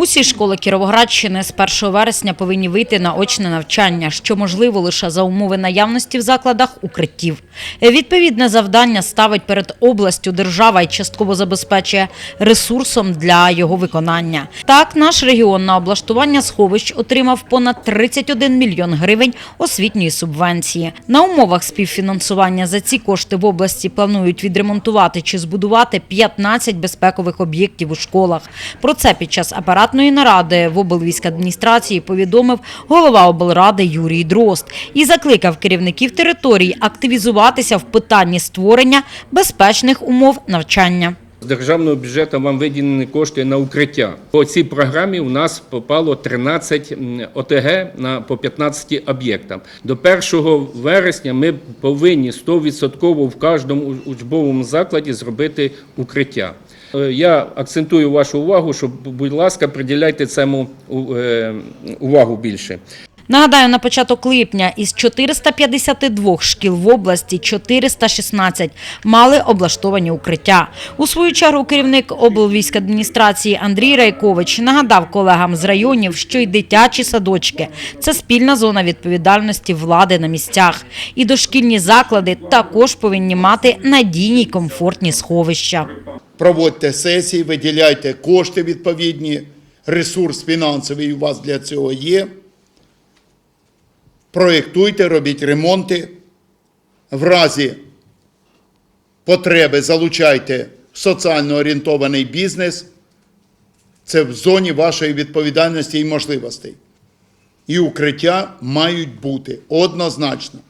Усі школи Кіровоградщини з 1 вересня повинні вийти на очне навчання, що можливо лише за умови наявності в закладах укриттів. Відповідне завдання ставить перед областю держава і частково забезпечує ресурсом для його виконання. Так, наш регіон на облаштування сховищ отримав понад 31 мільйон гривень освітньої субвенції. На умовах співфінансування за ці кошти в області планують відремонтувати чи збудувати 15 безпекових об'єктів у школах. Про це під час апаратної наради в облвійськадміністрації повідомив голова облради Юрій Дрозд і закликав керівників територій активізуватися в питанні створення безпечних умов навчання. З державного бюджету вам виділені кошти на укриття. По цій програмі у нас попало 13 ОТГ на по 15 об'єктам. До 1 вересня ми повинні 100% в кожному учбовому закладі зробити укриття. Е, Я акцентую вашу увагу, що, будь ласка, приділяйте цьому е, увагу більше. Нагадаю, на початок липня із 452 шкіл в області 416 мали облаштовані укриття. У свою чергу керівник облвійськадміністрації Андрій Райкович нагадав колегам з районів, що й дитячі садочки – це спільна зона відповідальності влади на місцях. І дошкільні заклади також повинні мати надійні й комфортні сховища. Проводьте сесії, виділяйте кошти відповідні, ресурс фінансовий у вас для цього є. Проєктуйте, робіть ремонти. В разі потреби залучайте соціально орієнтований бізнес. Це в зоні вашої відповідальності і можливостей. І укриття мають бути однозначно.